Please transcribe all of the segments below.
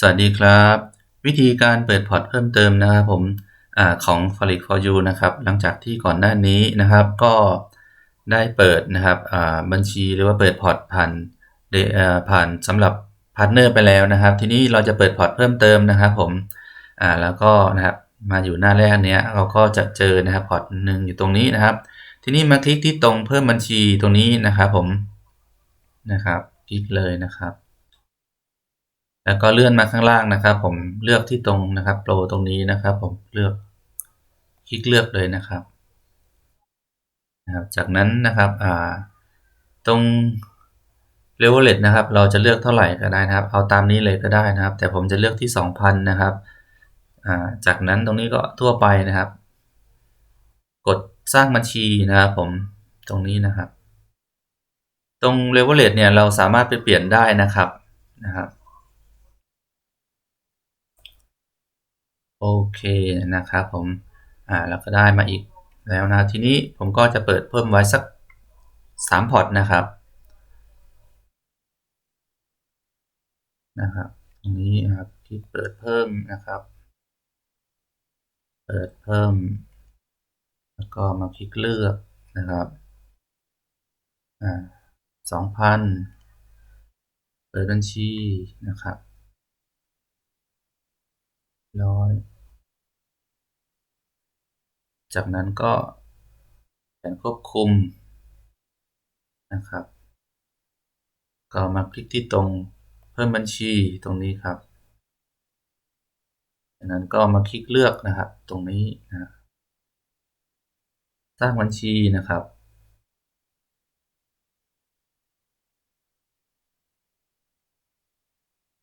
สวัสดีครับ วิธีการเปิดพอร์ตเพิ่มเติมนะครับผมอของ f o r e x for you นะครับ หลังจากที่ก่อนหน้านี้นะครับ ก็ได้เปิดนะครับบัญชีหรือว่าเปิดพอร์ตผ่านผ่านสำหรับพาร์ทเนอร์ไปแล้วนะครับ ทีนี้เราจะเปิดพอร์ตเพิ่มเติมนะครับผมแล้วก็นะครับมาอยู่หน้าแรกเนี้ยเราก็จะเจอนะครับพอร์ตหนึ่งอยู่ตรงนี้นะครับ ทีนี้มาคลิกที่ตรงเพิ่มบัญชีตรงนี้นะครับผมนะครับคลิกเลยนะครับ แล้วก็เลื่อนมาข้างล่างนะครับ ผมเลือกที่ตรงนะครับโปรตรงนี้นะครับ ผมเลือกคลิกเลือกเลยนะครับนะครับ จากนั้นนะครับอ่าตรงเลเวลเลตนะครับ เราจะเลือกเท่าไหร่ก็ได้นะครับ เอาตามนี้เลยก็ได้นะครับ แต่ผมจะเลือกที่ 2,000 นะครับอ่าจากนั้นตรงนี้ก็ทั่วไปนะครับ กดสร้างบัญชีนะครับ ผมตรงนี้นะครับ ตรงเลเวลเลตเนี่ยเราสามารถไปเปลี่ยนได้นะครับนะครับ โอเคนะครับผม อ่า แล้วก็ได้มาอีกแล้วนะ ทีนี้ผมก็จะเปิดเพิ่มไว้สัก 3 พอร์ตนะครับ นะครับตรงนี้นะครับที่เปิดเพิ่มนะครับ เปิดเพิ่ม แล้วก็มาคลิกเลือกนะครับ อ่าสองพันเปิดบัญชีนะครับ ร้อย จากนั้นก็แผนควบคุมนะครับ ก็มาคลิกที่ตรงเพิ่มบัญชีตรงนี้ครับจากนั้นก็มาคลิกเลือกนะครับ ตรงนี้นะสร้างบัญชีนะครับ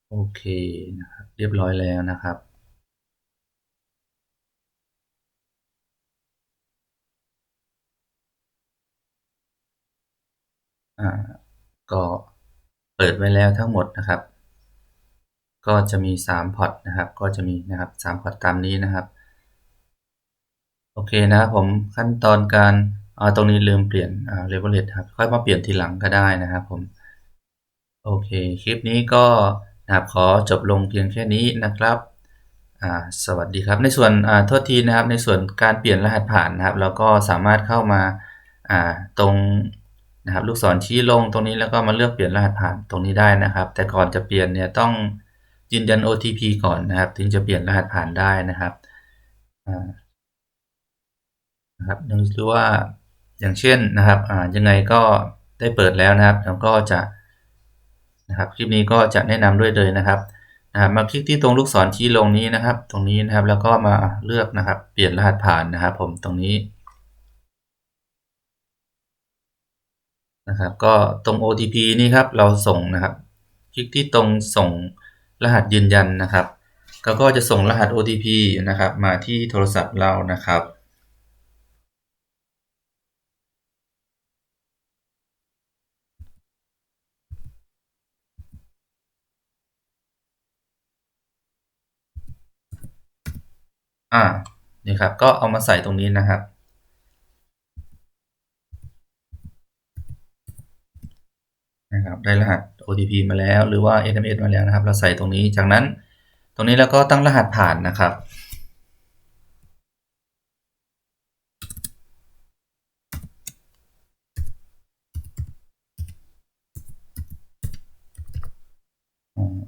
โอเคนะครับ เรียบร้อยแล้วนะครับ ก็เปิดไว้แล้วทั้งหมดนะครับ ก็จะมี3พอร์ตนะครับ ก็จะมีนะครับ3พอร์ตตามนี้นะครับ โอเคนะครับผมขั้นตอนการเอาตรงนี้ลืมเปลี่ยนอ่าเลเวลเลตครับ ค่อยมาเปลี่ยนทีหลังก็ได้นะครับผม โอเค คลิปนี้ก็นะครับขอจบลงเพียงแค่นี้นะครับสวัสดีครับ ในส่วนอ่าโทษทีนะครับ ในส่วนการเปลี่ยนรหัสผ่านนะครับ เราก็สามารถเข้ามาอ่าตรง นะครับลูกศรชี้ลงตรงนี้แล้วก็มาเลือกเปลี่ยนรหัสผ่านตรงนี้ได้นะครับ แต่ก่อนจะเปลี่ยนเนี่ยต้องยืนยัน OTP ก่อนนะครับ ถึงจะเปลี่ยนรหัสผ่านได้นะครับนะครับนึกดูว่าอย่างเช่นนะครับอ่ายังไงก็ได้เปิดแล้วนะครับแล้วก็จะนะครับคลิปนี้ก็จะแนะนำด้วยเลยนะครับนะครับ มาคลิกที่ตรงลูกศรชี้ลงนี้นะครับ ตรงนี้นะครับแล้วก็มาเลือกนะครับ เปลี่ยนรหัสผ่านนะครับ ผมตรงนี้ นะครับก็ตรง OTP นี่ครับเราส่งนะครับ คลิกที่ตรงส่งรหัสยืนยันนะครับก็ก็จะส่งรหัส OTP นะครับ มาที่โทรศัพท์เรานะครับ อ่านี่ครับก็เอามาใส่ตรงนี้นะครับ นะครับได้รหัส OTP มาแล้วหรือว่า SMS มาแล้วนะครับ เราใส่ตรงนี้จากนั้นตรงนี้แล้วก็ตั้งรหัสผ่านนะครับ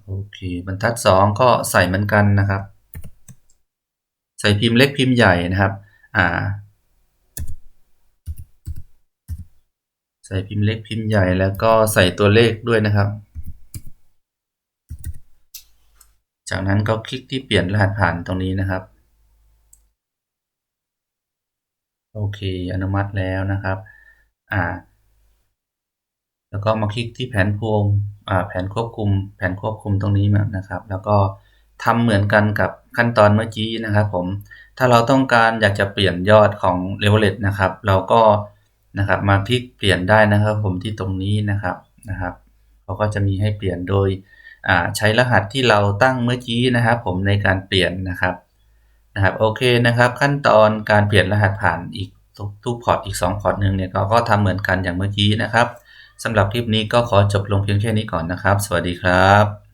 โอเคบรรทัด 2 ก็ใส่เหมือนกันนะครับ ใส่พิมพ์เล็กพิมพ์ใหญ่นะครับ อ่า ใส่พิมพ์เล็กพิมพ์ใหญ่แล้วก็ใส่ตัวเลขด้วยนะครับ จากนั้นก็คลิกที่เปลี่ยนรหัสผ่านตรงนี้นะครับ โอเค อนุมัติแล้วนะครับอ่าแล้วก็มาคลิกที่แผนภูมิอ่าแผนควบคุม แผนควบคุมตรงนี้นะครับ แล้วก็ทำเหมือนกันกับขั้นตอนเมื่อกี้นะครับผม ถ้าเราต้องการอยากจะเปลี่ยนยอดของ l e v e l นะครับ เราก็ นะครับมาคลิกเปลี่ยนได้นะครับ ผมที่ตรงนี้นะครับนะครับเขาก็จะมีให้เปลี่ยนโดยใช้รหัสที่เราตั้งเมื่อกี้นะครับ ผมในการเปลี่ยนนะครับนะครับโอเคนะครับ ขั้นตอนการเปลี่ยนรหัสผ่านอีกทุกพอร์ตอีก 2 พอร์ตหนึ่งเนี่ยก็ก็ทำเหมือนกันอย่างเมื่อกี้นะครับสำหรับคลิปนี้ก็ขอจบลงเพียงแค่นี้ก่อนนะครับ สวัสดีครับ